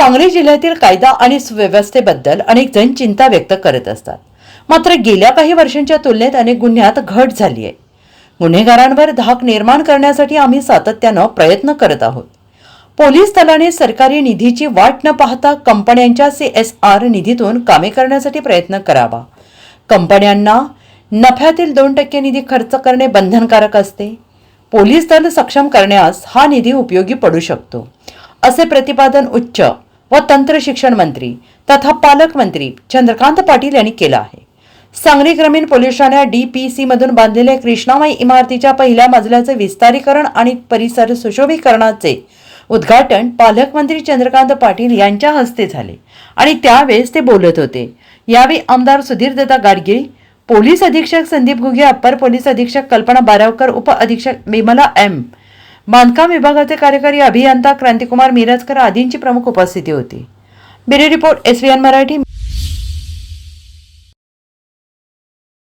सांगली जिल्ह्यातील कायदा आणि सुव्यवस्थेबद्दल अनेक जण चिंता व्यक्त करत असतात. मात्र गेल्या काही वर्षांच्या तुलनेत अनेक गुन्ह्यात घट झाली आहे. गुन्हेगारांवर धाक निर्माण करण्यासाठी आम्ही सातत्यानं प्रयत्न करत आहोत. पोलीस दलाने सरकारी निधीची वाट न पाहता कंपन्यांच्या सी एस आर निधीतून कामे करण्यासाठी प्रयत्न करावा. कंपन्यांना नफ्यातील दोन टक्के निधी खर्च करणे बंधनकारक असते. पोलीस दल सक्षम करण्यास हा निधी उपयोगी पडू शकतो. असे प्रतिपादन उच्च व तंत्र शिक्षण मंत्री तथा पालकमंत्री चंद्रकांत पाटील यांनी केलं आहे. सांगली ग्रामीण पोलीस ठाण्यात सी मधून बांधलेल्या कृष्णामाई इमारतीच्या पहिल्या मजल्याचे विस्तारीकरण आणि परिसर सुशोभीकरणाचे उद्घाटन पालकमंत्री चंद्रकांत पाटील यांच्या हस्ते झाले आणि त्यावेळेस ते बोलत होते. यावेळी आमदार सुधीरदत्ता गाडगिळ पोलीस अधीक्षक संदीप घुगे अप्पर पोलीस अधीक्षक कल्पना बारावकर उप अधीक्षक विमला एम बांधकाम विभागाचे कार्यकारी अभियंता क्रांतिकुमार मिरजकर आदींची प्रमुख उपस्थिती होती. Bureau report S Marathi.